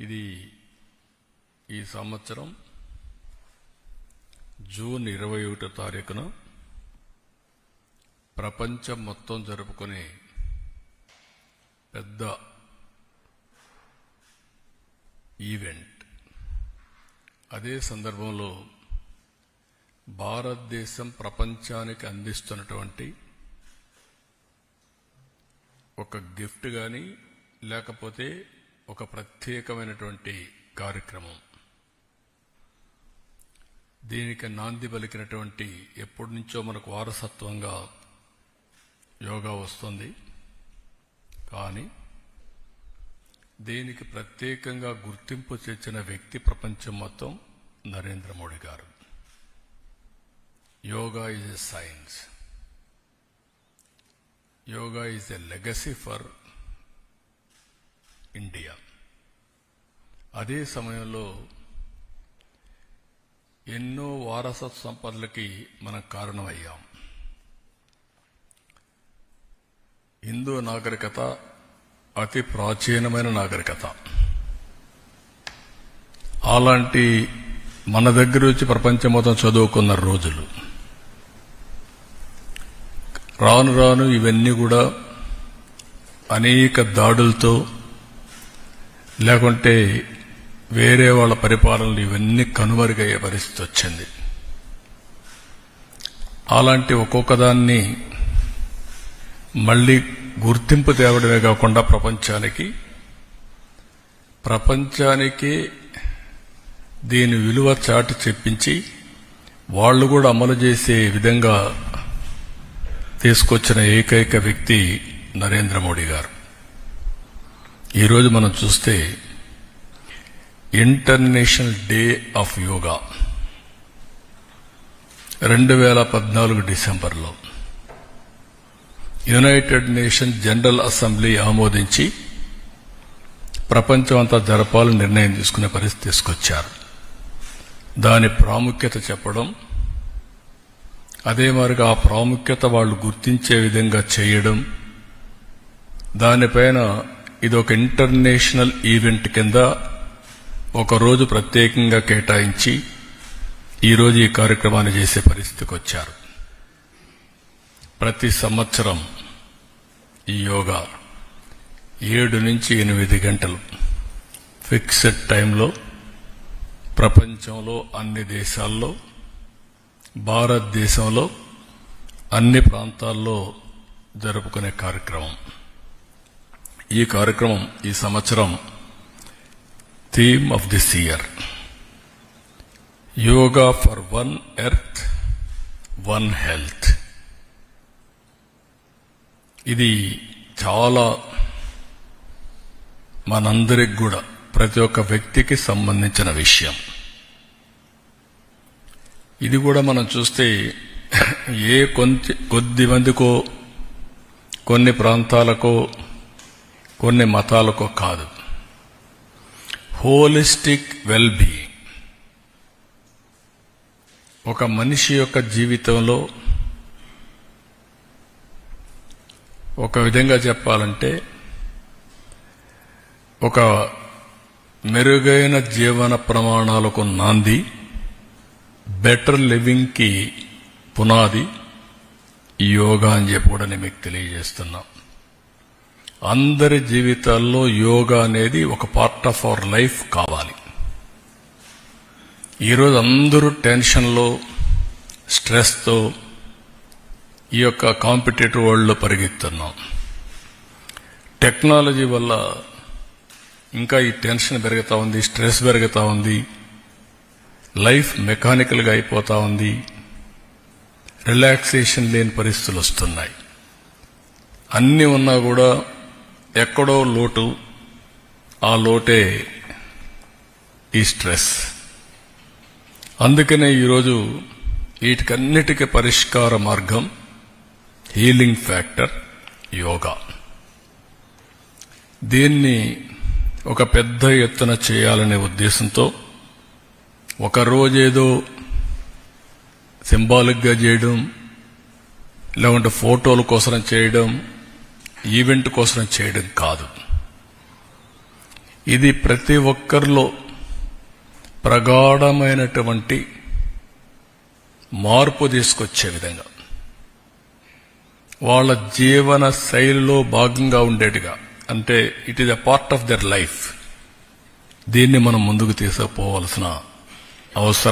ఇది ఈ సంవత్సరం జూన్ ఇరవై ఒకటో తారీఖున ప్రపంచం మొత్తం జరుపుకునే పెద్ద ఈవెంట్. అదే సందర్భంలో భారతదేశం ప్రపంచానికి అందిస్తున్నటువంటి ఒక గిఫ్ట్ కానీ లేకపోతే ఒక ప్రత్యేకమైనటువంటి కార్యక్రమం. దీనికి నాంది పలికినటువంటి ఎప్పటి నుంచో మనకు వారసత్వంగా యోగా వస్తుంది. కానీ దీనికి ప్రత్యేకంగా గుర్తింపు తెచ్చిన వ్యక్తి ప్రపంచం మొత్తం నరేంద్ర మోడీ గారు. Yoga is a science yoga is a legacy for అదే సమయంలో ఎన్నో వారసత్ సంపదలకి మనం కారణమయ్యాం. హిందూ నాగరికత అతి ప్రాచీనమైన నాగరికత. అలాంటి మన దగ్గర వచ్చి ప్రపంచం మొత్తం చదువుకున్న రోజులు. రాను రాను ఇవన్నీ కూడా అనేక దాడులతో లేకుంటే వేరే వాళ్ళ పరిపాలనలు ఇవన్నీ కనుమరుగయ్యే పరిస్థితి వచ్చింది. అలాంటి ఒక్కొక్కదాన్ని మళ్ళీ గుర్తింపు తేవడమే కాకుండా ప్రపంచానికి ప్రపంచానికి దీని విలువ చాటి చెప్పించి వాళ్ళు కూడా అమలు చేసే విధంగా తీసుకొచ్చిన ఏకైక వ్యక్తి నరేంద్ర మోడీ గారు. ఈరోజు మనం చూస్తే ఇంటర్నేషనల్ డే ఆఫ్ యోగా రెండు వేల పద్నాలుగు డిసెంబర్లో యునైటెడ్ నేషన్ జనరల్ అసెంబ్లీ ఆమోదించి ప్రపంచం అంతా జరపాలని నిర్ణయం తీసుకునే పరిస్థితి తీసుకొచ్చారు. దాని ప్రాముఖ్యత చెప్పడం అదే మరిగా ఆ ప్రాముఖ్యత వాళ్ళు గుర్తించే విధంగా చేయడం దానిపైన ఇది ఒక ఇంటర్నేషనల్ ఈవెంట్ కింద ఒకరోజు ప్రత్యేకంగా కేటాయించి ఈరోజు ఈ కార్యక్రమాన్ని చేసే పరిస్థితికి వచ్చారు. ప్రతి సంవత్సరం ఈ యోగా ఏడు నుంచి ఎనిమిది గంటలు ఫిక్స్డ్ టైంలో ప్రపంచంలో అన్ని దేశాల్లో భారతదేశంలో అన్ని ప్రాంతాల్లో జరుపుకునే కార్యక్రమం. ఈ కార్యక్రమం ఈ సంవత్సరం theme of this year yoga for one earth one health ఇది చాలా మనందరికి కూడా ప్రతి ఒక్క వ్యక్తికి సంబంధించిన విషయం. ఇది కూడా మనం చూస్తే ఏ కొంత కొద్ది మందికో కొన్ని ప్రాంతాలకో కొన్ని మతాలకో కాదు. హోలిస్టిక్ వెల్ బీయింగ్ ఒక మనిషి యొక్క జీవితంలో ఒక విధంగా చెప్పాలంటే ఒక మెరుగైన జీవన ప్రమాణాలకు నాంది బెటర్ లివింగ్కి పునాది ఈ యోగా అని చెప్పి కూడా నేను మీకు తెలియజేస్తున్నాం. అందరి జీవితాల్లో యోగా అనేది ఒక పార్ట్ ఆఫ్ అవర్ లైఫ్ కావాలి. ఈరోజు అందరూ టెన్షన్లో స్ట్రెస్తో ఈ యొక్క కాంపిటేటివ్ వరల్డ్లో పరిగెత్తున్నాం. టెక్నాలజీ వల్ల ఇంకా ఈ టెన్షన్ పెరుగుతూ ఉంది స్ట్రెస్ పెరుగుతూ ఉంది లైఫ్ మెకానికల్గా అయిపోతూ ఉంది రిలాక్సేషన్ లేని పరిస్థితులు వస్తున్నాయి. అన్నీ ఉన్నా కూడా ఎక్కడో లోటు ఆ లోటే ఈ స్ట్రెస్. అందుకనే ఈరోజు వీటికన్నిటికీ పరిష్కార మార్గం హీలింగ్ ఫ్యాక్టర్ యోగా. దీన్ని ఒక పెద్ద ఎత్తున చేయాలనే ఉద్దేశంతో ఒకరోజేదో సింబాలిక్గా చేయడం లేకుంటే ఫోటోల కోసం చేయడం ఈవెంట్ కోసం చేయడం కాదు. ఇది ప్రతి ఒక్కరిలో ప్రగాఢమైనటువంటి మార్పు తీసుకొచ్చే విధంగా. వాళ్ళ జీవన శైలిలో భాగంగా ఉండేట్టుగా అంటే it is a part of their life దీన్ని మనం ముందుకు తీసుకుపోవలసిన అవసరం